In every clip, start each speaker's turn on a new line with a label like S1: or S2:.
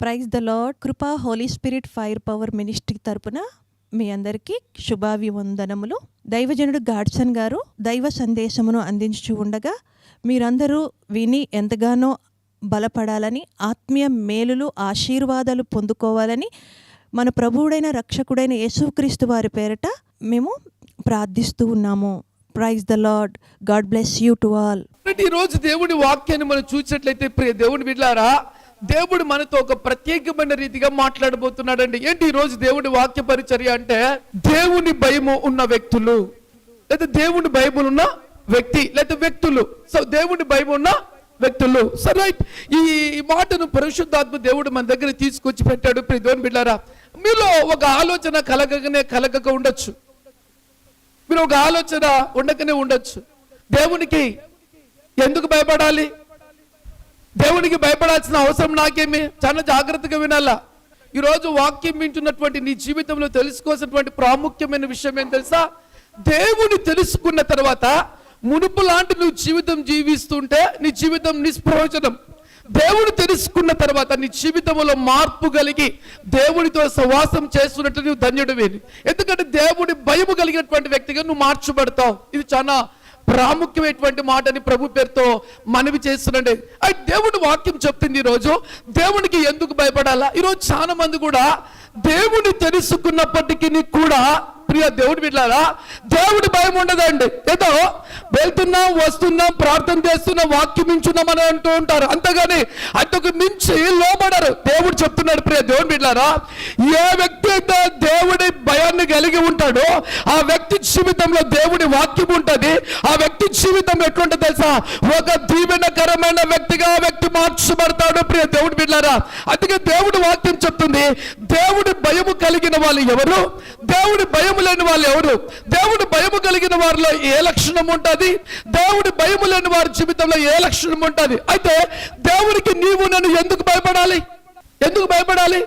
S1: Praise the lord. Kripa holy spirit fire power ministry తరపున మీ అందరికీ శుభాభివందనములు. దైవజనుడు గాడ్సన్ గారు దైవ సందేశమును అందించు ఉండగా మీరందరూ విని ఎంతగానో బలపడాలని ఆత్మీయ మేలులు ఆశీర్వాదాలు పొందుకోవాలని మన ప్రభువుడైన రక్షకుడైన యేసుక్రీస్తు వారి పేరట మేము ప్రార్థిస్తూ ఉన్నాము. Praise the lord. God bless you to all.
S2: ఈ రోజు దేవుడి వాక్యాన్ని మనం చూసినట్లయితే ప్రియ దేవుడి బిడ్డారా దేవుడు మనతో ఒక ప్రత్యేకమైన రీతిగా మాట్లాడబోతున్నాడండి. ఏంటి ఈ రోజు దేవుడి వాక్య పరిచర్య అంటే దేవుని భయము ఉన్న వ్యక్తులు. లేదా దేవుని భయములు ఉన్న వ్యక్తి లేదా వ్యక్తులు. సో దేవుని భయం ఉన్న వ్యక్తులు. సో రైట్ ఈ మాటను పరిశుద్ధాత్మ దేవుడు మన దగ్గర తీసుకొచ్చి పెట్టాడు. ప్రియ బిడ్డారా మీలో ఒక ఆలోచన కలగకనే కలగక ఉండొచ్చు. మీరు ఒక ఆలోచన ఉండకనే ఉండొచ్చు. దేవునికి ఎందుకు భయపడాలి? దేవునికి భయపడాల్సిన అవసరం నాకేమి? చాలా జాగ్రత్తగా వినాలా? ఈరోజు వాక్యం వింటున్నటువంటి నీ జీవితంలో తెలుసుకోవాల్సినటువంటి ప్రాముఖ్యమైన విషయం ఏం తెలుసా? దేవుని తెలుసుకున్న తర్వాత మునుపు లాంటి నువ్వు జీవితం జీవిస్తుంటే నీ జీవితం నిష్ప్రయోజనం. దేవుడు తెలుసుకున్న తర్వాత నీ జీవితంలో మార్పు కలిగి దేవునితో సవాసం చేస్తున్నట్లు నువ్వు ధన్యుడివేని ఎందుకంటే దేవుడి భయము కలిగినటువంటి వ్యక్తిగా నువ్వు మార్చబడతావు. ఇది చాలా ప్రాముఖ్యమైనటువంటి మాటని ప్రభు పేరుతో మనవి చేస్తున్నాండి అయితే దేవుడు వాక్యం చెప్తుంది ఈరోజు. దేవునికి ఎందుకు భయపడాలా? ఈరోజు చాలా మంది కూడా దేవుని తెలుసుకున్నప్పటికీ కూడా ప్రియ దేవుడి బిడ్డారా దేవుడి భయం ఉండదండి. ఏదో వెళ్తున్నాం వస్తున్నాం ప్రార్థన చేస్తున్నాం వాక్యం మించున్నాం అని అంటూ ఉంటారు. అంతేగాని అంతకు మించి లోబడరు. దేవుడు చెప్తున్నాడు ప్రియ దేవుడి బిడ్డారా ఏ వ్యక్తి అయితే దేవుడి భయాన్ని కలిగి ఉంటాడో ఆ వ్యక్తి జీవితంలో దేవుడి వాక్యం ఉంటుంది. ఆ వ్యక్తి జీవితం ఎట్లుంటుంది తెలుసా? ఒక దీవెనకరమైన వ్యక్తిగా ఆ వ్యక్తి మార్చబడతాడు ప్రియ దేవుడి బిడ్డారా అందుకే దేవుడి వాక్యం చెప్తుంది దేవుడి భయము కలిగిన వాళ్ళు ఎవరు? దేవుడి భయం భయము లేని వాళ్ళు ఎవరు? దేవుడు భయము కలిగిన వారిలో ఏ లక్షణం ఉంటుంది? దేవుడు భయము లేని వారి జీవితంలో ఏ లక్షణం ఉంటుంది? అయితే దేవుడికి నీవు నన్ను ఎందుకు భయపడాలి? ఎందుకు భయపడాలి?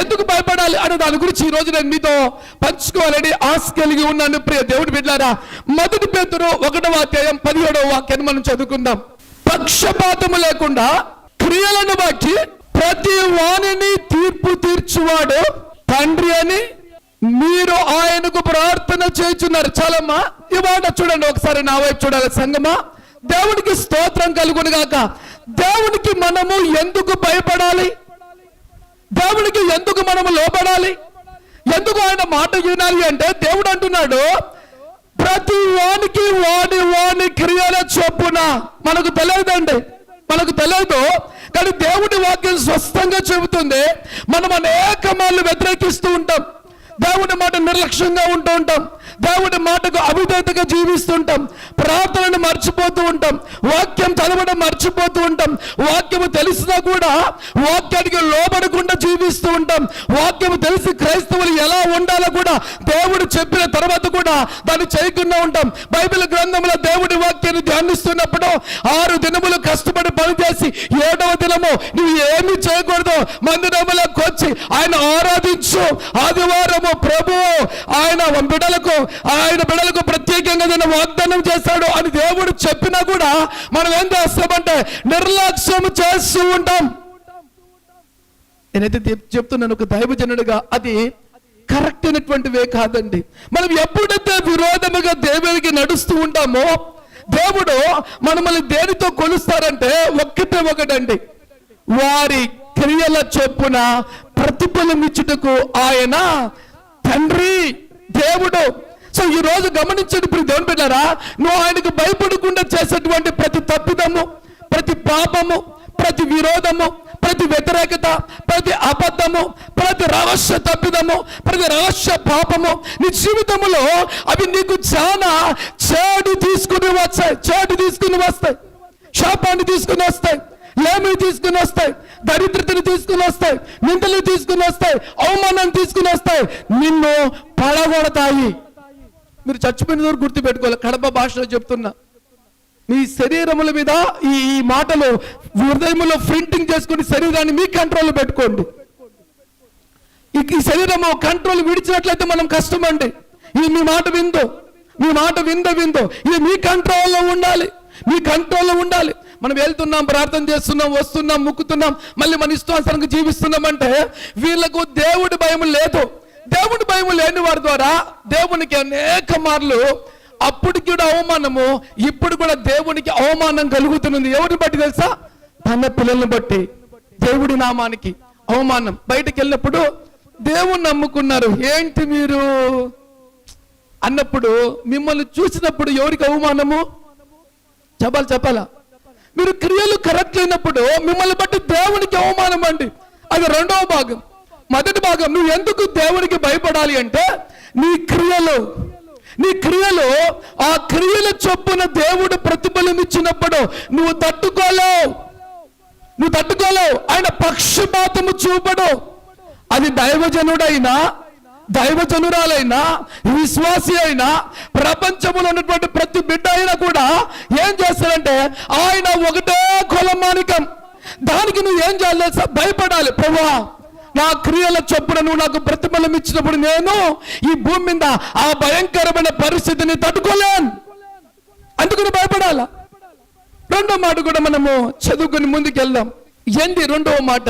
S2: ఎందుకు భయపడాలి అనే దాని గురించి ఈ రోజు నేను మీతో పంచుకోవాలని ఆశ కలిగి ఉన్నాను ప్రియ దేవుడి బిడ్డారా. మొదటి పేతురు ఒకటవ అధ్యాయం పదిహేడవ వాక్యాన్ని మనం చదువుకుందాం. పక్షపాతము లేకుండా క్రియలను బట్టి ప్రతి వాణిని తీర్పు తీర్చువాడు తండ్రి అని మీరు ఆయనకు ప్రార్థన చేస్తున్నారు చాలమ్మా ఈ మాట చూడండి ఒకసారి నా వైపు చూడాలి సంగమా. దేవునికి స్తోత్రం కలుగును గాక. దేవునికి మనము ఎందుకు భయపడాలి? దేవునికి ఎందుకు మనము లోపడాలి ఎందుకు ఆయన మాట వినాలి అంటే దేవుడు అంటున్నాడు ప్రతి వానికి వాని వాని క్రియల చొప్పున. మనకు తెలియదండి మనకు తెలియదు కానీ దేవుడి వాక్యం స్పష్టంగా చెబుతుంది మనం అనేక మార్లు వ్యతిరేకిస్తూ ఉంటాం. దేవుడి మాట నిర్లక్ష్యంగా ఉంటూ ఉంటాం. దేవుడి మాటకు అవిధేతగా జీవిస్తుంటాం. ప్రార్థనను మర్చిపోతూ ఉంటాం. వాక్యం చదవడం మర్చిపోతూ ఉంటాం. వాక్యము తెలిసినా కూడా వాక్యానికి లోబడకుండా జీవిస్తూ ఉంటాం. వాక్యము తెలిసి క్రైస్తవులు ఎలా ఉండాలో కూడా దేవుడు చెప్పిన తర్వాత కూడా దాన్ని చేయకుండా ఉంటాం. బైబిల్ గ్రంథంలో దేవుడి వాక్యాన్ని ధ్యానిస్తున్నప్పుడు ఆరు దినములు కష్టపడి పనిచేసి ఏడవ దినము నువ్వు ఏమి చేయకూడదు. మందిరములకు వచ్చి ఆయన ఆరాధించు. ఆదివారం బిడలకు ఆయన బిడలకు ప్రత్యేకంగా నేను వాగ్దానం చేస్తాడు అని దేవుడు చెప్పినా కూడా మనం ఏం చేస్తామంటే నిర్లక్ష్యం చేస్తూ ఉంటాం. నేనైతే చెప్తున్నాను ఒక దైవజనుడిగా అది కరెక్ట్ అయినటువంటివే కాదండి. మనం ఎప్పుడైతే విరోధముగా దేవుడికి నడుస్తూ ఉంటామో దేవుడు మనమల్ని దేనితో కొలుస్తారంటే ఒక్కటే ఒకటండి. వారి క్రియల చొప్పున ప్రతిఫలం ఇచ్చుటకు ఆయన తండ్రి. దేవుడు. సో ఈ రోజు గమనించండి ఇప్పుడు దేవుని బిడ్డారా నువ్వు ఆయనకు భయపడకుండా చేసేటువంటి ప్రతి తప్పిదము ప్రతి పాపము ప్రతి విరోధము ప్రతి వ్యతిరేకత ప్రతి అబద్ధము ప్రతి రహస్య తప్పిదము ప్రతి రహస్య పాపము నీ జీవితంలో అవి నీకు చాలా చేడు తీసుకుని వస్తాయి చేడు తీసుకుని వస్తాయి శాపాన్ని తీసుకుని వస్తాయి. లేమిని తీసుకుని వస్తాయి దరిద్రతను తీసుకుని వస్తాయి నిందలు తీసుకుని వస్తాయి అవమానాన్ని తీసుకుని వస్తాయి. నిన్ను పడగొడతాయి. మీరు చచ్చిపోయిన దూరం గుర్తు పెట్టుకోవాలి కడప భాషలో చెప్తున్నా. మీ శరీరముల మీద ఈ ఈ మాటలు హృదయములో ప్రింటింగ్ చేసుకుని శరీరాన్ని మీ కంట్రోల్లో పెట్టుకోండి. ఈ- ఈ శరీరము కంట్రోల్ విడిచినట్లయితే మనం కష్టం అండి ఇది మీ మాట విందో. మీ మాట విందో విందో. ఇది మీ కంట్రోల్లో ఉండాలి. మీ కంట్రోల్లో ఉండాలి. మనం వెళ్తున్నాం ప్రార్థన చేస్తున్నాం వస్తున్నాం ముక్కుతున్నాం మళ్ళీ మన ఇష్టానుసరంగా జీవిస్తున్నాం అంటే వీళ్ళకు దేవుడి భయం లేదు. దేవుడి భయం లేని వారి ద్వారా దేవునికి అనేక మార్లు అప్పుడు కూడా అవమానము ఇప్పుడు కూడా దేవునికి అవమానం కలుగుతున్నది. ఎవరిని బట్టి తెలుసా? తన పిల్లల్ని బట్టి. దేవుడి నామానికి అవమానం. బయటకు వెళ్ళినప్పుడు దేవుణ్ణి నమ్ముకున్నారు ఏంటి మీరు? అన్నప్పుడు మిమ్మల్ని చూసినప్పుడు ఎవరికి అవమానము? చెప్పాలి చెప్పాలా? మీరు క్రియలు కరెక్ట్ అయినప్పుడు మిమ్మల్ని బట్టి దేవునికి అవమానం అండి. అది రెండవ భాగం. మొదటి భాగం నువ్వు ఎందుకు దేవునికి భయపడాలి అంటే నీ క్రియలు. నీ క్రియలు ఆ క్రియల చొప్పున దేవుడు ప్రతిఫలం ఇచ్చినప్పుడు నువ్వు తట్టుకోలేవు. నువ్వు తట్టుకోలేవు. ఆయన పక్షపాతము చూపడు. అది దైవజనుడైనా దైవజనురాలైనా విశ్వాసి అయినా ప్రపంచంలో ఉన్నటువంటి ప్రతి బిడ్డ అయినా కూడా ఏం చేస్తారంటే ఆయన ఒకటే కులమానికం దానికి నువ్వు ఏం చేయాలి భయపడాలి. ప్రభా నా క్రియల చొప్పున నువ్వు నాకు ప్రతిఫలం ఇచ్చినప్పుడు నేను ఈ భూమి మీద ఆ భయంకరమైన పరిస్థితిని తట్టుకోలేను. అందుకని భయపడాలా. రెండో మాట కూడా మనము చదువుకుని ముందుకెళ్దాం. ఏంది రెండవ మాట?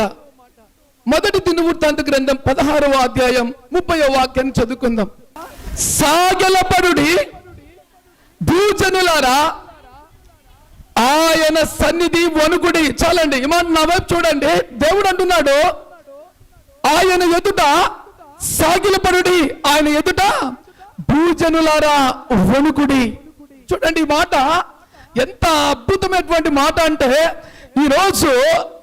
S2: మొదటి దినవృత్తాంత గ్రంథం పదహారవ అధ్యాయం ముప్పై వాక్యాన్ని చదువుకుందాం. సాగలపరుడి భూజనులారా ఆయన సన్నిధి వణుకుడి. చాలండి ఈ నా వైపు చూడండి. దేవుడు అంటున్నాడు ఆయన ఎదుట సాగిలపరుడి ఆయన ఎదుట భూజనులారా వణుకుడి. చూడండి ఈ మాట ఎంత అద్భుతమైనటువంటి మాట అంటే ఈరోజు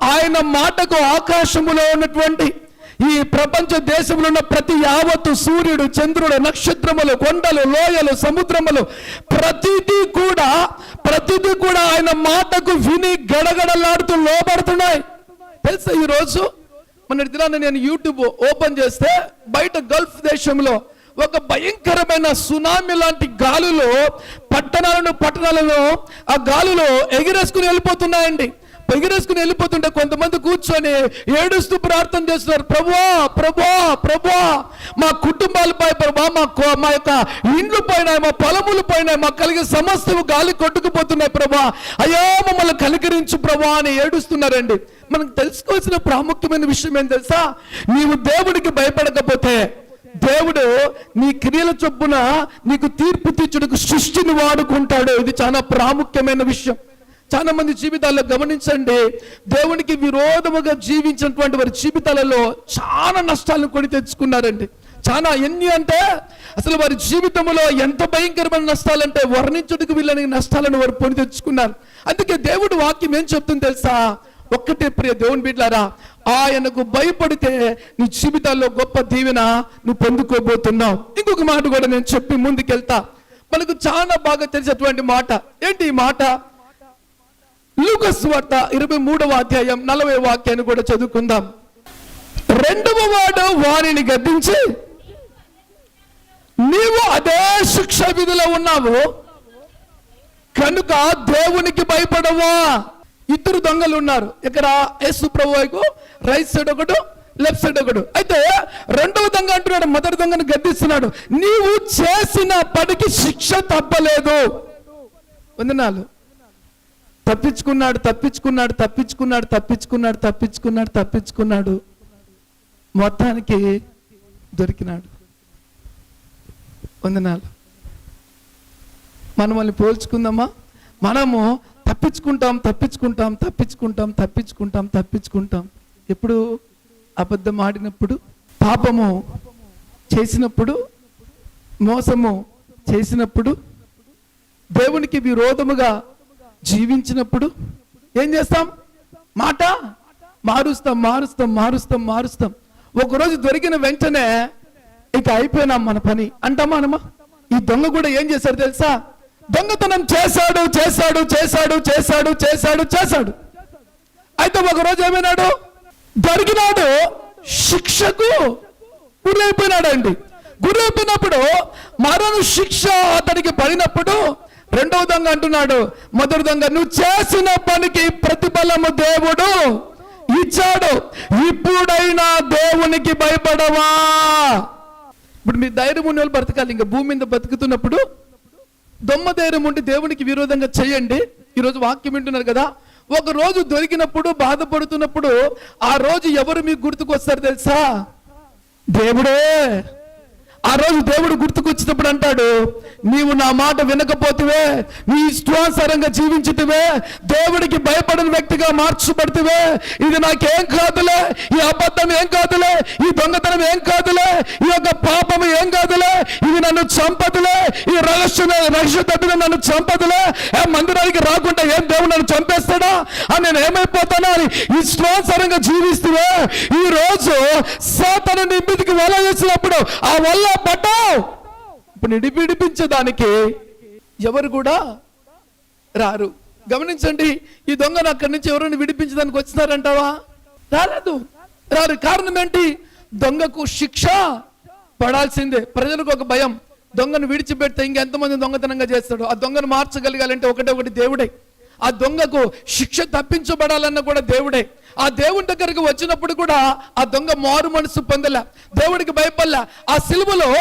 S2: ఆయన మాటకు ఆకాశములో ఉన్నటువంటి ఈ ప్రపంచ దేశంలో ఉన్న ప్రతి యావత్తు సూర్యుడు చంద్రుడు నక్షత్రములు కొండలు లోయలు సముద్రములు ప్రతిదీ కూడా ప్రతిదీ కూడా ఆయన మాటకు విని గడగడలాడుతూ లోపడుతున్నాయి తెలుసా ఈరోజు మన దినాన్ని నేను యూట్యూబ్ ఓపెన్ చేస్తే బయట గల్ఫ్ దేశంలో ఒక భయంకరమైన సునామీ లాంటి గాలులు పట్టణాలను పట్టణాలను ఆ గాలులో ఎగిరేసుకుని వెళ్ళిపోతున్నాయండి. ఎగిరేసుకుని వెళ్ళిపోతుంటే కొంతమంది కూర్చొని ఏడుస్తూ ప్రార్థన చేస్తున్నారు. ప్రభా ప్రభా ప్రభా మా కుటుంబాలపై ప్రభా మా కో- మా యొక్క ఇండ్లు పైన మా పొలములు పైన మాకు కలిగే సమస్తము గాలి కొట్టుకుపోతున్నాయి ప్రభా అయ్యో మమ్మల్ని కనికరించు ప్రభా అని ఏడుస్తున్నారండి. మనకు తెలుసుకోవాల్సిన ప్రాముఖ్యమైన విషయం ఏం తెలుసా? నీవు దేవుడికి భయపడకపోతే దేవుడు నీ క్రియల చొప్పున నీకు తీర్పు తీర్చుడికి సృష్టిని వాడుకుంటాడు. ఇది చాలా ప్రాముఖ్యమైన విషయం. చాలా మంది జీవితాల్లో గమనించండి దేవునికి విరోధముగా జీవించినటువంటి వారి జీవితాలలో చాలా నష్టాలను కొని తెచ్చుకున్నారండి. చాలా ఎన్ని అంటే అసలు వారి జీవితంలో ఎంత భయంకరమైన నష్టాలంటే వర్ణించుటకు వీళ్ళని నష్టాలను వారు కొని తెచ్చుకున్నారు. అందుకే దేవుడు వాక్యం ఏం చెప్తుంది తెలుసా? ఒక్కటే ప్రియ దేవుని బిడ్డారా ఆయనకు భయపడితే నీ జీవితాల్లో గొప్ప దీవెన నువ్వు పొందుకోబోతున్నావు. ఇంకొక మాట కూడా నేను చెప్పి ముందుకెళ్తా. మనకు చాలా బాగా తెలిసినటువంటి మాట. ఏంటి ఈ మాట? లూకస్ వార్త ఇరవై మూడవ అధ్యాయం నలభై వాక్యాన్ని కూడా చదువుకుందాం. రెండవ వాడు వారిని గద్దించి నీవు అదే శిక్ష విధిలో ఉన్నావు. కనుక దేవునికి భయపడవా. ఇద్దరు దొంగలు ఉన్నారు. ఇక్కడ యేసు ప్రభువుకు రైట్ సైడ్ ఒకడు లెఫ్ట్ సైడ్ ఒకడు. అయితే రెండవ దొంగ అంటున్నాడు మొదటి దొంగను గద్దిస్తున్నాడు. నీవు చేసిన పడికి శిక్ష తప్పలేదు. వందనాలు. తప్పించుకున్నాడు తప్పించుకున్నాడు తప్పించుకున్నాడు తప్పించుకున్నాడు తప్పించుకున్నాడు తప్పించుకున్నాడు. మొత్తానికి దొరికినాడు. వందనాలు. మనమల్ని పోల్చుకుందామా? మనము తప్పించుకుంటాం తప్పించుకుంటాం తప్పించుకుంటాం తప్పించుకుంటాం తప్పించుకుంటాం. ఎప్పుడు అబద్ధం ఆడినప్పుడు పాపము చేసినప్పుడు మోసము చేసినప్పుడు దేవునికి విరోధముగా జీవించినప్పుడు ఏం చేస్తాం? మాట మారుస్తాం మారుస్తాం మారుస్తాం మారుస్తాం. ఒకరోజు దొరికిన వెంటనే ఇక అయిపోయినాం మన పని. అంటామా అనమా ఈ దొంగ కూడా ఏం చేశాడు తెలుసా? దొంగతనం చేశాడు చేశాడు చేశాడు చేశాడు చేశాడు చేశాడు. అయితే ఒక రోజు ఏమైనాడు? దొరికినాడు. శిక్షకు గురైపోయినాడండి. గురైపోయినప్పుడు మరణ శిక్ష అతనికి పడినప్పుడు రెండవ దొంగ అంటున్నాడు. మొదటి దొంగ నువ్వు చేసిన పనికి ప్రతిఫలము దేవుడు ఇచ్చాడు. ఇప్పుడైనా దేవునికి భయపడవా? ఇప్పుడు మీ ధైర్యం ఉన్న వాళ్ళు బ్రతకాలి. ఇంకా భూమి మీద బ్రతుకుతున్నప్పుడు దొమ్మ ధైర్యం ఉండి దేవునికి విరోధంగా చేయండి. ఈరోజు వాక్యం వింటున్నారు కదా. ఒక రోజు దొరికినప్పుడు బాధపడుతున్నప్పుడు ఆ రోజు ఎవరు మీకు గుర్తుకొస్తారు తెలుసా? దేవుడే. ఆ రోజు దేవుడు గుర్తుకొచ్చినప్పుడు అంటాడు నీవు నా మాట వినకపోతివే నీ ఇష్టానుసారంగా జీవించితివే దేవుడికి భయపడని వ్యక్తిగా మార్చబడితివే ఇది నాకేం కాదులే ఈ అబద్ధం ఏం కాదులే ఈ దొంగతనం ఏం కాదులే ఈ యొక్క పాపం ఏం కాదులే ఇది నన్ను చంపదులే ఈ రహస్య రహస్య తట్టుగా నన్ను చంపదులే. ఏ మందిరానికి రాకుండా ఏం దేవుడు నన్ను చంపేస్తాడా? అని నేను ఏమైపోతానా అని ఇష్టానుసారంగా జీవిస్తువే ఈ రోజు సాతను నీ మీదకి వల వేసినప్పుడు ఆ వల్ల పడ్డావు ఇప్పుడు నిడిపి ఎవరు కూడా రారు. గమనించండి ఈ దొంగను అక్కడి నుంచి ఎవరైనా విడిపించడానికి వచ్చినారంటావా? రాలేదు. రారు. కారణం ఏంటి? దొంగకు శిక్ష పడాల్సిందే. ప్రజలకు ఒక భయం. దొంగను విడిచిపెడితే ఇంకెంతమంది దొంగతనంగా చేస్తాడు? ఆ దొంగను మార్చగలగాలంటే ఒకటే ఒకటి దేవుడే. ఆ దొంగకు శిక్ష తప్పించబడాలన్న కూడా దేవుడే. ఆ దేవుని దగ్గరకు వచ్చినప్పుడు కూడా ఆ దొంగ మారు మనసు పొందల. దేవుడికి భయపడలే. ఆ సిలువలో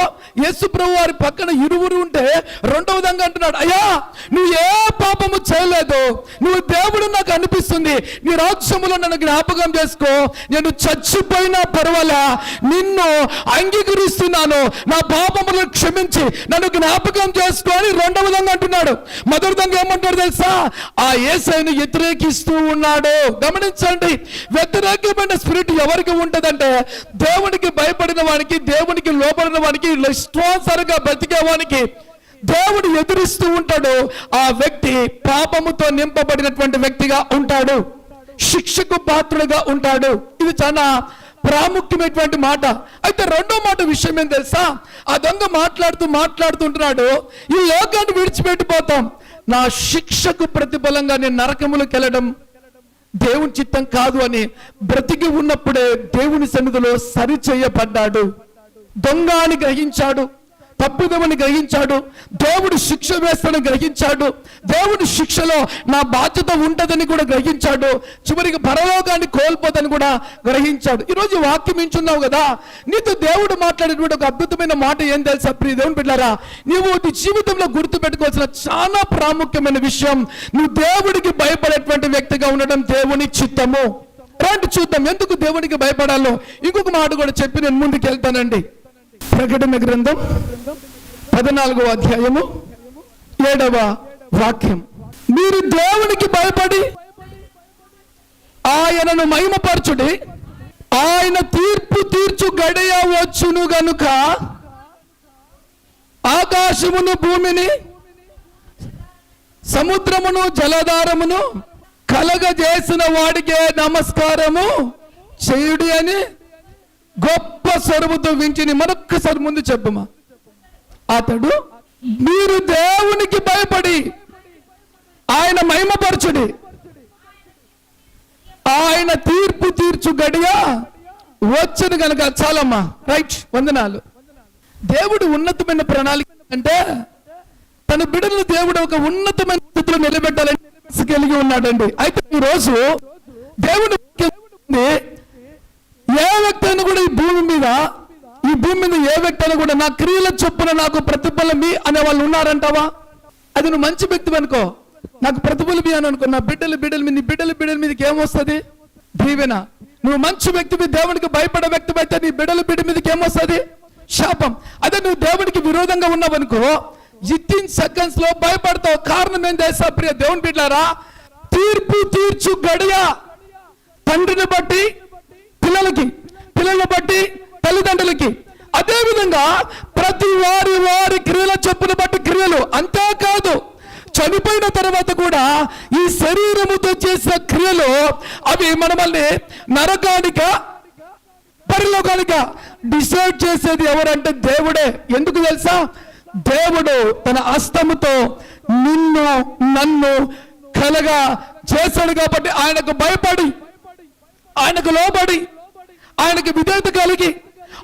S2: యేసు ప్రభు వారి పక్కన ఇరువురు ఉంటే రెండవ దొంగ అంటున్నాడు అయ్యా నువ్వు ఏ పాపము చేయలేదు. నువ్వు దేవుడు నాకు అనిపిస్తుంది. నీ రాజ్యములో నన్ను జ్ఞాపకం చేసుకో. నేను చచ్చిపోయినా పర్వాలా. నిన్ను అంగీకరిస్తున్నాను. నా పాపములను క్షమించి నన్ను జ్ఞాపకం చేసుకో అని రెండవ దొంగ అంటున్నాడు. మొదటి దొంగ ఏమంటాడు తెలుసా? ఆ ఏసైని వ్యతిరేకిస్తూ ఉన్నాడు. గమనించండి. వ్యతిరేకమైన స్పిరిట్ ఎవరికి ఉంటుందంటే దేవునికి భయపడిన వానికి దేవునికి లోపడిన వానికి ఇష్టానుసారంగా బ్రతికేవానికి దేవుడు ఎదురిస్తూ ఉంటాడు. ఆ వ్యక్తి పాపముతో నింపబడినటువంటి వ్యక్తిగా ఉంటాడు. శిక్షకు పాత్రుడుగా ఉంటాడు. ఇది చాలా ప్రాముఖ్యమైనటువంటి మాట. అయితే రెండో మాట విషయం ఏం తెలుసా? ఆ దొంగ మాట్లాడుతూ మాట్లాడుతుంటున్నాడు ఈ లోకాన్ని విడిచిపెట్టిపోతాం. నా శిక్షకు ప్రతిఫలంగా నేను నరకములకు వెళ్ళడం దేవుని చిత్తం కాదు అని బ్రతికి ఉన్నప్పుడే దేవుని సన్నిధిలో సరి చేయబడ్డాడు. దొంగ అని గ్రహించాడు. తప్పుదమని గ్రహించాడు. దేవుడు శిక్ష వేస్తాడని గ్రహించాడు. దేవుడి శిక్షలో నా బాధ్యత ఉంటుందని కూడా గ్రహించాడు. చివరికి పరలోకాన్ని కోల్పోదని కూడా గ్రహించాడు. ఈరోజు వాక్యం ఇంచున్నావు కదా? నీతో దేవుడు మాట్లాడేటువంటి ఒక అద్భుతమైన మాట ఏం తెలుసా? ప్రియ దేవుని బిడ్డారా నీవు నీ జీవితంలో గుర్తు పెట్టుకోవాల్సిన చాలా ప్రాముఖ్యమైన విషయం నువ్వు దేవుడికి భయపడేటువంటి వ్యక్తిగా ఉండడం దేవుని చిత్తము. రండి చూద్దాం ఎందుకు దేవునికి భయపడాలో? ఇంకొక మాట కూడా చెప్పి నేను ముందుకు వెళ్తానండి ప్రకటన గ్రంథం పదనాలుగో అధ్యాయము ఏడవ వాక్యం. మీరు దేవునికి భయపడి ఆయనను మహిమపరచుడి ఆయన తీర్పు తీర్చు గడియ వచ్చును గనుక ఆకాశమును భూమిని సముద్రమును జలధారమును కలగజేసిన వాడికే నమస్కారము చేయుడి అని గొప్ప స్వరముతో వించిని మరొక్కసారి ముందు చెప్పమా. అతడు మీరు దేవునికి భయపడి ఆయన మహిమపరచుడి. ఆయన తీర్పు తీర్చు గడిగా వచ్చను కనుక చాలమ్మా. రైట్ వందనాలు. దేవుడు ఉన్నతమైన ప్రణాళిక అంటే తన బిడ్డలను దేవుడు ఒక ఉన్నతమైన స్థితిలో నిలబెట్టాలని కలిగి ఉన్నాడండి. అయితే ఈ రోజు దేవుడు ఏ వ్యక్తి అయినా కూడా ఈ భూమి మీద ఈ భూమి మీద ఏ వ్యక్తి అయినా కూడా నా క్రియల చొప్పున నాకు ప్రతిఫలమి అనే వాళ్ళు ఉన్నారంటావా? అది నువ్వు మంచి వ్యక్తి అనుకో. నాకు ప్రతిఫలమి అని అనుకో. నా బిడ్డల బిడ్డల మీద బిడ్డల బిడ్డల మీదకి ఏమొస్తుంది? దీవెన. నువ్వు మంచి వ్యక్తివి దేవునికి భయపడే వ్యక్తి అయితే నీ బిడ్డల బిడ్డ మీదకి ఏమొస్తుంది? శాపం. అదే నువ్వు దేవునికి విరోధంగా ఉన్నావనుకో ఇట్టిన్ సెకండ్స్లో భయపడతావు. కారణం ఏం చేస్తా ప్రియ దేవుని బిడ్డారా తీర్పు తీర్చు గడియ. తండ్రిని బట్టి పిల్లలకి పిల్లల బట్టి తల్లిదండ్రులకి. అదే విధంగా ప్రతి వారి వారి క్రియల చొప్పున బట్టి క్రియలు. అంతేకాదు చనిపోయిన తర్వాత కూడా ఈ శరీరముతో చేసిన క్రియలు అవి మనమల్ని నరకానిక పరిలోకానిక డిసైడ్ చేసేది ఎవరంటే దేవుడే. ఎందుకు తెలుసా? దేవుడు తన హస్తముతో నిన్ను నన్ను కలగా చేశాడు కాబట్టి ఆయనకు భయపడి ఆయనకు లోబడి ఆయనకి విధేయత కలిగి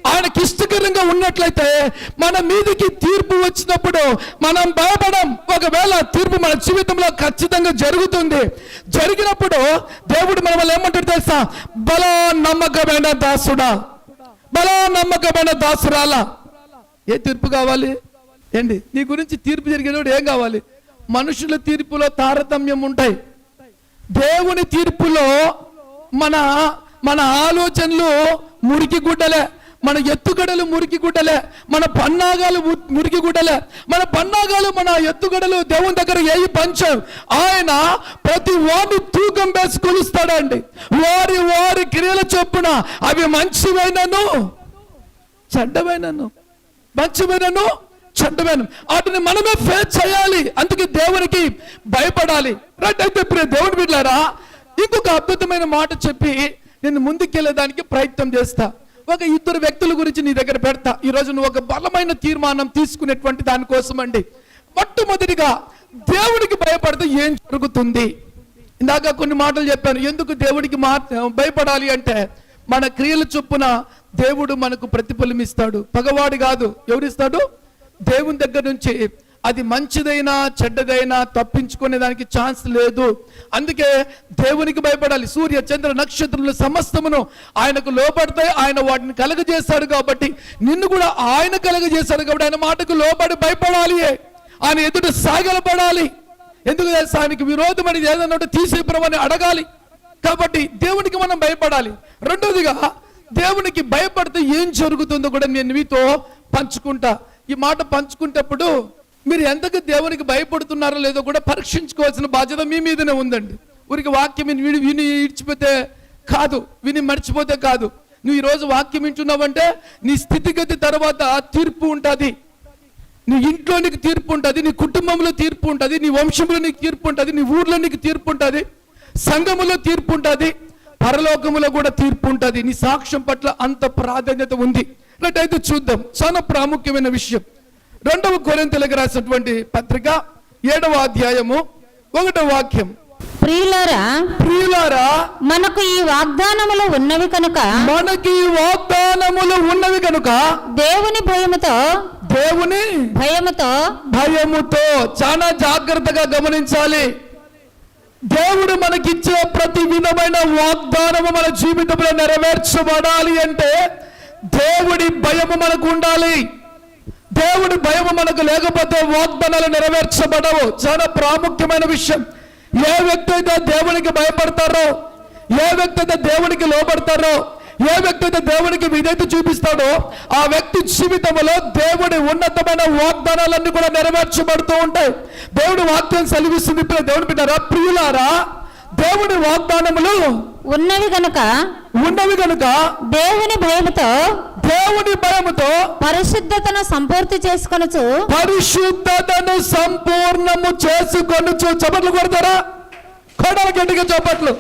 S2: ఆయనకి ఇష్టకరంగా ఉన్నట్లయితే మన మీదకి తీర్పు వచ్చినప్పుడు మనం భయపడం ఒకవేళ తీర్పు మన జీవితంలో ఖచ్చితంగా జరుగుతుంది. జరిగినప్పుడు దేవుడు మన వల్ల ఏమంటాడు తెలుసా? బలా నమ్మకమైన దాసుడా. బలా నమ్మకమైన దాసురాలా. ఏ తీర్పు కావాలి? ఏంటి? నీ గురించి తీర్పు జరిగినప్పుడు ఏం కావాలి? మనుషుల తీర్పులో తారతమ్యం ఉంటాయి. దేవుని తీర్పులో మన మన ఆలోచనలు మురికి గుడ్డలే మన ఎత్తుగడలు మురికి గుడ్డలే మన పన్నాగాలు మురికి గుడ్డలే మన పన్నాగాలు మన ఎత్తుగడలు దేవుని దగ్గర ఏవి పంచం? ఆయన ప్రతి వాడిని తూకం వేసి కొలుస్తాడండి. వారి వారి క్రియల చొప్పున అవి మంచివైనను చెడ్డమైనను మంచివైనను చెడ్డమైన వాటిని మనమే ఫేస్ చేయాలి. అందుకే దేవునికి భయపడాలి. రైట్ అయితే ఇప్పుడు దేవుని బిడ్డారా ఇంకొక అద్భుతమైన మాట చెప్పి నేను ముందుకెళ్ళేదానికి ప్రయత్నం చేస్తా. ఒక ఇద్దరు వ్యక్తుల గురించి నీ దగ్గర పెడతా. ఈరోజు నువ్వు ఒక బలమైన తీర్మానం తీసుకునేటువంటి దానికోసం అండి మొట్టమొదటిగా దేవుడికి భయపడితే ఏం జరుగుతుంది? ఇందాక కొన్ని మాటలు చెప్పాను. ఎందుకు దేవుడికి మా భయపడాలి అంటే మన క్రియల చొప్పున దేవుడు మనకు ప్రతిఫలం ఇస్తాడు పగవాడు కాదు. ఎవరిస్తాడు దేవుని దగ్గర నుంచి అది మంచిదైనా చెడ్డదైనా తప్పించుకునే దానికి ఛాన్స్ లేదు. అందుకే దేవునికి భయపడాలి. సూర్య చంద్ర నక్షత్రులు సమస్తమును ఆయనకు లోపడతాయి ఆయన వాటిని కలగజేశాడు కాబట్టి నిన్ను కూడా ఆయన కలగజేశాడు కాబట్టి ఆయన మాటకు లోపడి భయపడాలి. ఆయన ఎదుట సాగలపడాలి. ఎందుకు తెలుసు? ఆయనకి విరోధమని ఏదన్నా ఉంటే తీసేపురమని అడగాలి. కాబట్టి దేవునికి మనం భయపడాలి. రెండోదిగా దేవునికి భయపడితే ఏం జరుగుతుందో కూడా నేను మీతో పంచుకుంటా. ఈ మాట పంచుకుంటప్పుడు మీరు ఎంతకు దేవునికి భయపడుతున్నారో లేదో కూడా పరీక్షించుకోవాల్సిన బాధ్యత మీ మీదనే ఉందండి. ఊరికి వాక్యం విని విని ఇడిచిపోతే కాదు విని మర్చిపోతే కాదు. నువ్వు ఈరోజు వాక్యం వింటున్నావంటే నీ స్థితిగతి తర్వాత తీర్పు ఉంటుంది. నీ ఇంట్లో నీకు తీర్పు ఉంటుంది నీ కుటుంబంలో తీర్పు ఉంటుంది నీ వంశంలో నీకు తీర్పు ఉంటుంది నీ ఊర్లో నీకు తీర్పు ఉంటుంది సంఘములో తీర్పు ఉంటుంది పరలోకములో కూడా తీర్పు ఉంటుంది. నీ సాక్ష్యం పట్ల అంత ప్రాధాన్యత ఉంది. అయితే చూద్దాం. చాలా ప్రాముఖ్యమైన విషయం. రెండవ కొరింతలకు రాసినటువంటి పత్రిక ఏడవ అధ్యాయము ఒకటవ వాక్యం.
S3: ప్రియులారా
S2: ప్రియులారా
S3: మనకు ఈ వాగ్దానములు ఉన్నవి కనుక
S2: మనకి ఈ వాగ్దానములు ఉన్నవి కనుక
S3: దేవుని భయముతో
S2: దేవుని
S3: భయముతో
S2: భయముతో చాలా జాగ్రత్తగా గమనించాలి. దేవుడు మనకిచ్చే ప్రతి విధమైన వాగ్దానము మన జీవితంలో నెరవేర్చబడాలి అంటే దేవుడి భయము మనకు ఉండాలి. దేవుడి భయము మనకు లేకపోతే వాగ్దానాలు నెరవేర్చబడవు. చాలా ప్రాముఖ్యమైన విషయం. ఏ వ్యక్తి అయితే దేవునికి భయపడతారో ఏ వ్యక్తి అయితే దేవునికి లోపడతారో ఏ వ్యక్తి అయితే దేవునికి విధేయత చూపిస్తాడో ఆ వ్యక్తి జీవితంలో దేవుడి ఉన్నతమైన వాగ్దానాలన్నీ కూడా నెరవేర్చబడుతూ ఉంటాయి. దేవుడి వాక్యం సెలవిస్తుంది. ఇప్పుడు దేవుని బిడ్డారా ప్రియులారా దేవుడి వాగ్దానములు
S3: ఉన్నవి కనుక
S2: ఉన్నవి కనుక
S3: దేవుని భయముతో
S2: దేవుని భయముతో
S3: పరిశుద్ధతను సంపూర్తి చేసుకొనుచు
S2: పరిశుద్ధతను సంపూర్ణము చేసుకొనుచు చప్పట్లు కొడతారా? కొడాలి గట్టిగా చప్పట్లు.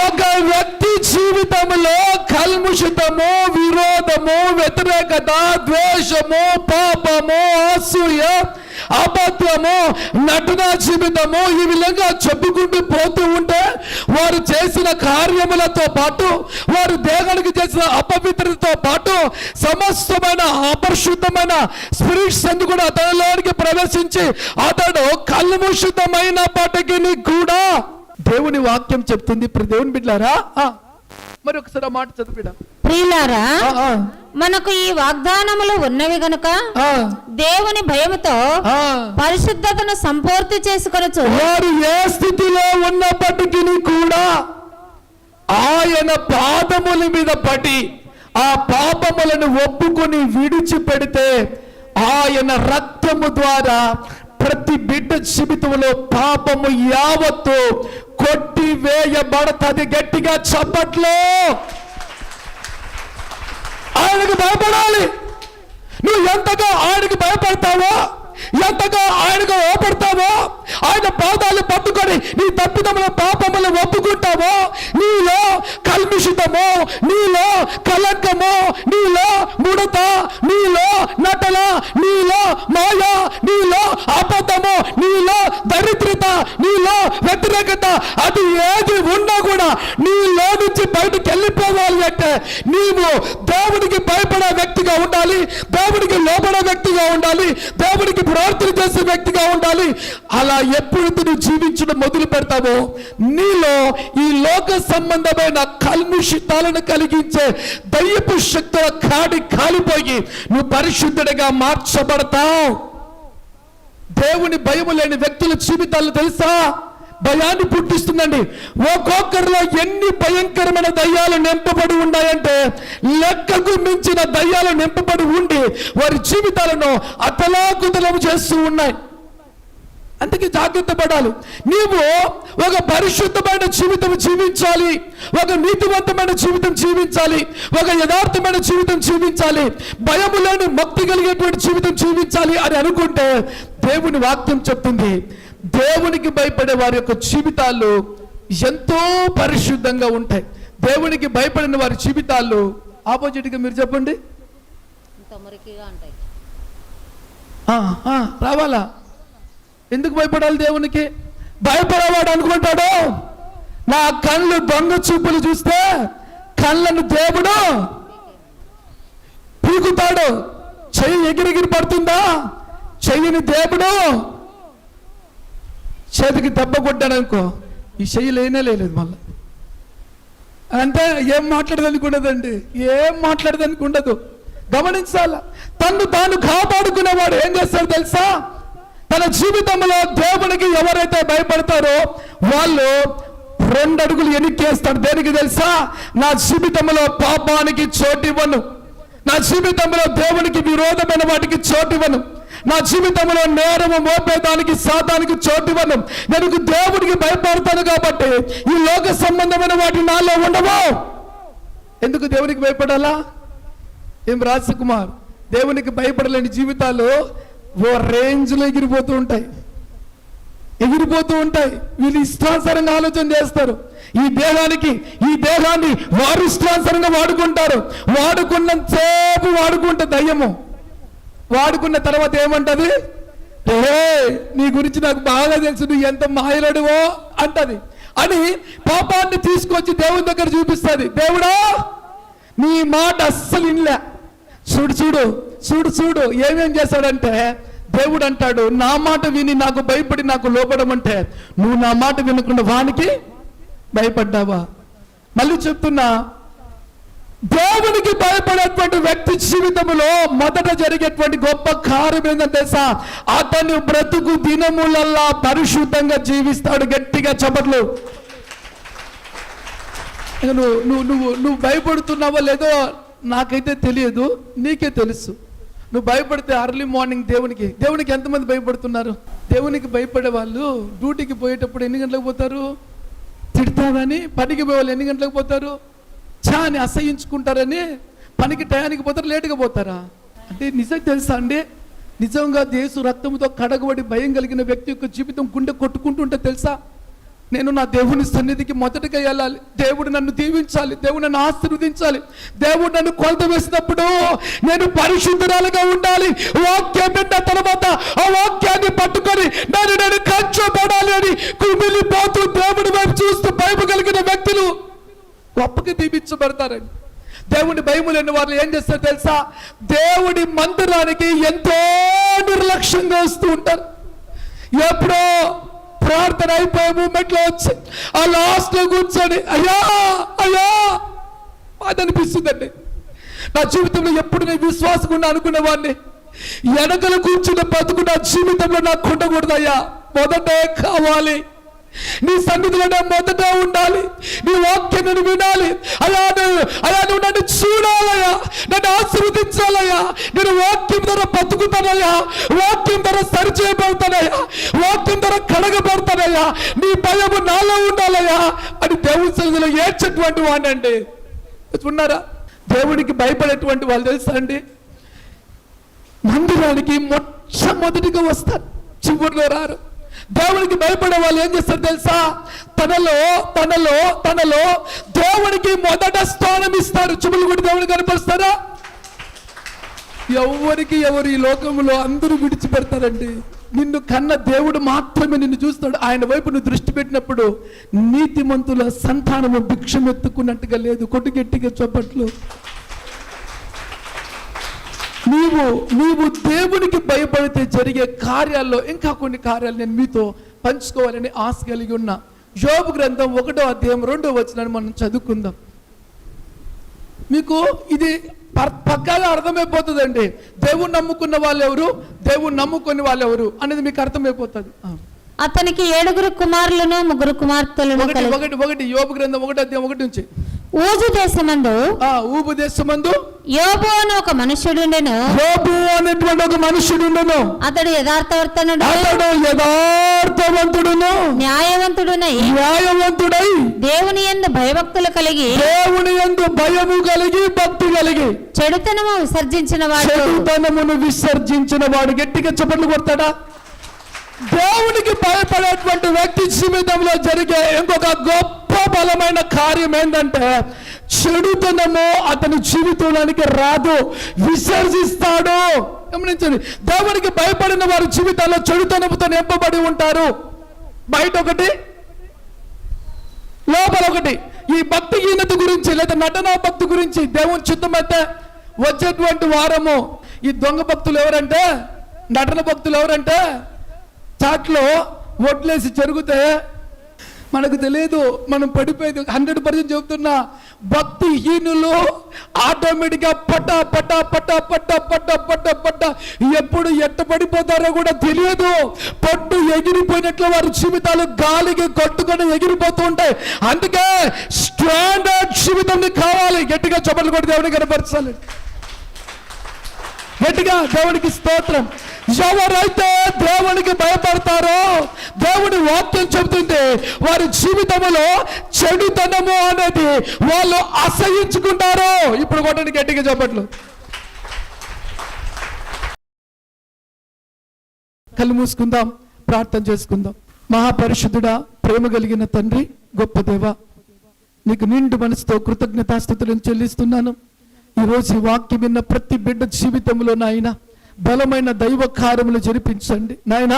S2: ఒక వ్యక్తి జీవితంలో కల్ముషితము విరోధము వ్యతిరేకత ద్వేషము పాపము అసూయ అపత్యము నటన జీవితము ఈ విధంగా చెప్పుకుంటూ పోతూ ఉంటే వారు చేసిన కార్యములతో పాటు వారు దేహానికి చేసిన అపవిత్రతతో పాటు సమస్తమైన అపరిశుద్ధమైన స్పిరిట్స్ అందు కూడా అతనిలోనికి ప్రవేశించి అతడు కల్ముషితమైనప్పటికీ కూడా దేవుని వాక్యం చెప్తుంది. ఇప్పుడు దేవుని బిడ్డారా మరి ఒకసారి మాట చదివిడా
S3: ప్రియులారా మనకు ఈ వాగ్దానములు ఉన్నవి గనుక దేవుని భయముతో పరిశుద్ధతను సంపూర్తి చేసుకొనుచు
S2: వారు ఏ స్థితిలో ఉన్నప్పటికీ కూడా ఆయన పాదముల మీద పడి ఆ పాపములను ఒప్పుకొని విడిచిపెడితే ఆయన రక్తము ద్వారా ప్రతి బిడ్డ జీవితంలో పాపము యావత్తు కొట్టి వేయబడతది గట్టిగా చప్పట్లో. ఆయనకు భయపడాలి. నువ్వు ఎంతగా ఆయనకు భయపడతావో ఎంతగా ఆయనకు ఓపడతావో ఆయన పాదాలు పట్టుకొని నీ తప్పిదముల పాపములు ఒప్పుకుంటావో నీలో కల్మిషితము నీలో కలంకము నీలో ముడత నీలో నటల నీలో మాయ నీలో అబద్ధము నీలో దరిద్రత నీలో వ్యతిరేకత అది ఏది ఉన్నా కూడా నీలో నుంచి బయటకు వెళ్ళిపోవాలి అంటే నీవు దేవుడికి భయపడే వ్యక్తిగా ఉండాలి దేవుడికి లోపడే వ్యక్తిగా ఉండాలి దేవుడికి ప్రార్థన చేసే వ్యక్తిగా ఉండాలి. అలా ఎప్పుడైతే నువ్వు జీవించడం మొదలు పెడతావో నీలో ఈ లోక సంబంధమైన కల్ముషితాలను కలిగించే దయ్యపు శక్తుల కాడి కాలిపోయి నువ్వు పరిశుద్ధుడిగా మార్చబడతావు. దేవుని భయము లేని వ్యక్తుల జీవితాలు తెలుసా? భయాన్ని పుట్టిస్తుందండి. ఒక్కొక్కరిలో ఎన్ని భయంకరమైన దయ్యాలు నింపబడి ఉన్నాయంటే లెక్కకు మించిన దయ్యాలు నింపబడి ఉండి వారి జీవితాలను అతలాకుతలం చేస్తూ ఉన్నాయి. అందుకే జాగ్రత్త పడాలి. నీవు ఒక పరిశుద్ధమైన జీవితం జీవించాలి. ఒక నీతివంతమైన జీవితం జీవించాలి. ఒక యథార్థమైన జీవితం జీవించాలి. భయము లేని భక్తి కలిగేటువంటి జీవితం జీవించాలి అని అనుకుంటే దేవుని వాక్యం చెప్తుంది. దేవునికి భయపడే వారి యొక్క జీవితాలు ఎంతో పరిశుద్ధంగా ఉంటాయి. దేవునికి భయపడిన వారి జీవితాలు ఆపోజిట్గా మీరు చెప్పండి. రావాలా? ఎందుకు భయపడాలి దేవునికి? భయపడేవాడు అనుకుంటాడు. నా కళ్ళు దొంగ చూపులు చూస్తే కళ్ళను దేవుడు పీకుతాడు. చెయ్యి ఎగిరెగిరి పడుతుందా? చెయ్యిని దేవుడు చేతికి దెబ్బ కొట్టాడు అనుకో ఈ చెయ్యి లేనే లేదు మళ్ళీ. అంటే ఏం మాట్లాడదానికి ఉండదండి ఏం మాట్లాడదానికి ఉండదు. గమనించాల? తను తాను కాపాడుకునేవాడు ఏం చేస్తాడు తెలుసా? తన జీవితంలో దేవునికి ఎవరైతే భయపడతారో వాళ్ళు రెండు అడుగులు ఎనిక్కేస్తాడు. దేనికి తెలుసా? నా జీవితంలో పాపానికి చోటివ్వను. నా జీవితంలో దేవునికి విరోధమైన వాటికి చోటివ్వను. నా జీవితంలో నేరము మోపేదానికి సాతానికి చోటివ్వను నేను దేవుడికి భయపడతాను కాబట్టి ఈ లోక సంబంధమైన వాటి నాలో ఉండవు? ఎందుకు దేవునికి భయపడాలా? ఏం రాజకుమార్ దేవునికి భయపడలేని జీవితాలు ఓ రేంజ్లో ఎగిరిపోతూ ఉంటాయి. ఎగిరిపోతూ ఉంటాయి. వీళ్ళు ఇష్టానుసారంగా ఆలోచన చేస్తారు. ఈ దేహానికి ఈ దేహాన్ని వారు ఇష్టానుసారంగా వాడుకుంటారు. వాడుకున్నంతసేపు వాడుకుంటే దయ్యము. వాడుకున్న తర్వాత ఏమంటది? రే నీ గురించి నాకు బాగా తెలుసు నువ్వు ఎంత మాయలడువో అంటది. అని పాపాన్ని తీసుకొచ్చి దేవుని దగ్గర చూపిస్తుంది. దేవుడా నీ మాట అస్సలు ఇన్లే చూడు చూడు చూడు చూడు ఏమేం చేశాడంటే దేవుడు అంటాడు నా మాట విని నాకు భయపడి నాకు లోపడమంటే నువ్వు నా మాట వినకుండా వానికి భయపడ్డావా? మళ్ళీ చెప్తున్నా దేవునికి భయపడేటువంటి వ్యక్తి జీవితంలో మొదట జరిగేటువంటి గొప్ప కార్యం ఏంటంటే తెలుసా? బ్రతుకు దినములల్లా పరిశుద్ధంగా జీవిస్తాడు గట్టిగా చపట్లు నువ్వు నువ్వు నువ్వు నువ్వు భయపడుతున్నావో లేదో నాకైతే తెలియదు నీకే తెలుసు. నువ్వు భయపడితే అర్లీ మార్నింగ్ దేవునికి దేవునికి ఎంతమంది భయపడుతున్నారు? దేవునికి భయపడే వాళ్ళు డ్యూటీకి పోయేటప్పుడు ఎన్ని గంటలకు పోతారు? తిడతావని పనికి పోయే వాళ్ళు ఎన్ని గంటలకు పోతారు? చా అని అసహించుకుంటారని పనికి టయానికి పోతారు లేటుగా పోతారా? అంటే నిజం తెలుసా అండి? నిజంగా దేశు రక్తంతో కడగబడి భయం కలిగిన వ్యక్తి యొక్క జీవితం గుండె కొట్టుకుంటుంటే తెలుసా? నేను నా దేవుని సన్నిధికి మొదటగా వెళ్ళాలి. దేవుడు నన్ను దీవించాలి. దేవుడు నన్ను ఆశీర్వదించాలి. దేవుడు నన్ను కొలత వేసినప్పుడు నేను పరిశుద్ధురాలుగా ఉండాలి. వాక్యం పెట్ట తర్వాత ఆ వాక్యాన్ని పట్టుకొని నేను నేను కంచబడాలి అని కుమిలిపోతూ దేవుడి వైపు చూస్తూ భయపగలిగిన కలిగిన వ్యక్తులు గొప్పకి దీవించబడతారండి దేవుని భయము లేని వాళ్ళు ఏం చేస్తారు తెలుసా? దేవుడి మందిరానికి ఎంతో నిర్లక్ష్యంగా వస్తూ ఉంటారు. ఎప్పుడో ప్రార్థన అయిపోయే మూమెంట్లో వచ్చి ఆ లాస్ట్లో కూర్చొని అయ్యా అయ్యా! అది అనిపిస్తుందండి నా జీవితంలో ఎప్పుడు నేను విశ్వాసకుండా అనుకునే వాడిని. కూర్చుని కూర్చున్న బతుకు నా జీవితంలో నాకు ఉండకూడదయ్యా. మొదటే కావాలి. నీ సన్నిధిలోనే మొదట ఉండాలి. నీ వాక్యం నేను వినాలి. అయ్యా నువ్వు నువ్వు నన్ను చూడాలయ్యా. నన్ను ఆశీర్వదించాలయ్యా. నేను వాక్యం ధర బతుకుతానయ్యా. వాక్యం ధర సరిచేయబడతానయ్యా. వాక్యం ధర కడగబడతానయ్యా. నీ భయము నాలో ఉండాలయ్యా అని దేవుని సన్నిధిలో ఏడ్చేటువంటి వాడినండి. ఉన్నారా? దేవుడికి భయపడేటువంటి వాళ్ళు తెలుసా అండి? మందిరానికి మొట్టమొదటిగా వస్తారు. చివరిలో రారు. దేవునికి భయపడే వాళ్ళు ఏం చేస్తారు తెలుసా? తనలో తనలో తనలో దేవునికి మొదట స్థానం ఇస్తారు. చుములు కూడా దేవుని కనపరుస్తారా? ఎవరికి ఎవరు ఈ లోకంలో అందరూ విడిచిపెడతారండి? నిన్ను కన్న దేవుడు మాత్రమే నిన్ను చూస్తాడు. ఆయన వైపు నువ్వు దృష్టి పెట్టినప్పుడు నీతిమంతుల సంతానము భిక్షం ఎత్తుకున్నట్టుగా లేదు కొట్టుగట్టిగా చొప్పట్లు. నీవు నీవు దేవునికి భయపడితే జరిగే కార్యాల్లో ఇంకా కొన్ని కార్యాలు నేను మీతో పంచుకోవాలని ఆశ కలిగి ఉన్నా. యోబు గ్రంథం ఒకటో అధ్యాయం రెండో వచనాన్ని మనం చదువుకుందాం. మీకు ఇది పక్కాగా అర్థమైపోతుందండి. దేవుణ్ణి నమ్ముకున్న వాళ్ళు ఎవరు దేవుణ్ణి నమ్ముకుని వాళ్ళు ఎవరు అనేది మీకు అర్థమైపోతుంది.
S3: అతనికి ఏడుగురు కుమారులను ముగ్గురు కుమార్తెలను
S2: ఒకటి ఒకటి ఒకటి యోబు గ్రంథం ఒకటి అధ్యాయం ఒకటి నుంచి.
S3: ఊజు దేశమందు
S2: ఆ ఊపు దేశమందు
S3: యోబు అని ఒక మనుష్యుడుండెను
S2: యోబు అనేటువంటి ఒక మనుషుడు
S3: అతడు యథార్థవర్తనుడు.
S2: అతడు యథార్థవంతుడును.
S3: న్యాయవంతుడునై
S2: న్యాయవంతుడై
S3: దేవుని యందు భయభక్తులు కలిగి
S2: దేవుని యందు భయము కలిగి భక్తి కలిగి
S3: చెడుతనము విసర్జించిన వాడు.
S2: చెడుతనమును విసర్జించిన వాడు. గట్టిగా చప్పట్లు కొడతాడా? దేవునికి భయపడేటువంటి వ్యక్తి జీవితంలో జరిగే ఇంకొక గొప్ప బలమైన కార్యం ఏంటంటే చెడుతనము అతని జీవితంలోనికి రాదు విసర్జిస్తాడు. గమనించండి దేవునికి భయపడిన వారి జీవితాల్లో చెడుతనముతో నింపబడి ఉంటారు. బయట ఒకటి లోపల ఒకటి. ఈ భక్తిహీనత గురించి లేదా నటనా భక్తి గురించి దేవుని చిత్తమైతే వచ్చేటువంటి వారము. ఈ దొంగ భక్తులు ఎవరంటే నటన భక్తులు ఎవరంటే చాట్లో ఒట్లేసి జరిగితే మనకు తెలియదు మనం పడిపోయేది. హండ్రెడ్ పర్సెంట్ చెబుతున్నా భక్తిహీనులు ఆటోమేటిక్గా పట్ట పట్ట పట్ట పట్ట పట్ట పట్ట పట్ట ఎప్పుడు ఎట్ట పడిపోతారో కూడా తెలియదు. పట్టు ఎగిరిపోయినట్లు వారి జీవితాలు గాలికి కొట్టుకొని ఎగిరిపోతూ ఉంటాయి. అందుకే స్టాండర్డ్ జీవితం కావాలి. గట్టిగా చప్పట్లు కొట్టి దేవుడిని కనపరచాలి? గట్టిగా దేవుడికి స్తోత్రం. ఎవరైతే దేవునికి భయపడతారో దేవుని వాక్యం చెబుతుంది వారి జీవితంలో చెడుతనము అనేది వాళ్ళు అసహించుకుంటారు. ఇప్పుడు కొట్టండి గట్టిగా చెప్పట్లు. కళ్ళు మూసుకుందాం ప్రార్థన చేసుకుందాం. మహాపరిశుద్ధుడా ప్రేమ కలిగిన తండ్రి గొప్ప దేవ నీకు నిండు మనసుతో కృతజ్ఞతాస్థుతులను చెల్లిస్తున్నాను. ఈరోజు ఈ వాక్యం విన్న ప్రతి బిడ్డ జీవితంలో నాయన బలమైన దైవ కార్యములు జరిపించండి. నాయన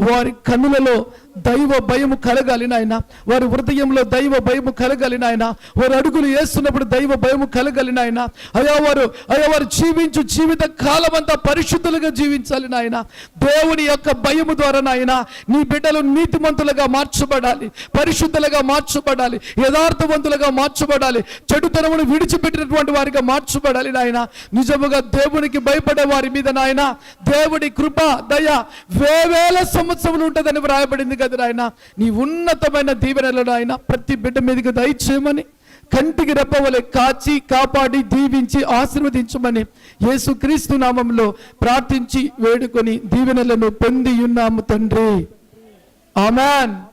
S2: వారి కన్నులలో దైవ భయము కలగాలి నాయన. వారి హృదయంలో దైవ భయము కలగాలి నాయన. వారు అడుగులు వేస్తున్నప్పుడు దైవ భయము కలగాలి నాయన. అయ్యా వారు అయ్యా వారు జీవించు జీవిత కాలం అంతా పరిశుద్ధులుగా జీవించాలి నాయన. దేవుని యొక్క భయము ద్వారా నాయన నీ బిడ్డలు నీతిమంతులుగా మార్చబడాలి పరిశుద్ధులుగా మార్చబడాలి యథార్థవంతులుగా మార్చబడాలి చెడుతనమును విడిచిపెట్టినటువంటి వారిగా మార్చబడాలి నాయన. నిజముగా దేవునికి భయపడే వారి మీద నాయన దేవుడి కృప దయ వేవేల సంవత్సరములు ఉంటుందని వ్రాయబడింది కదా. నాయన నీ ఉన్నతమైన దీవెనలు నాయన ప్రతి బిడ్డ మీదకి దయచేయమని కంటికి రెప్పవలె కాచి కాపాడి దీవించి ఆశీర్వదించమని యేసుక్రీస్తు నామంలో ప్రార్థించి వేడుకొని దీవెనలను పొంది ఉన్నాము తండ్రి. ఆమెన్.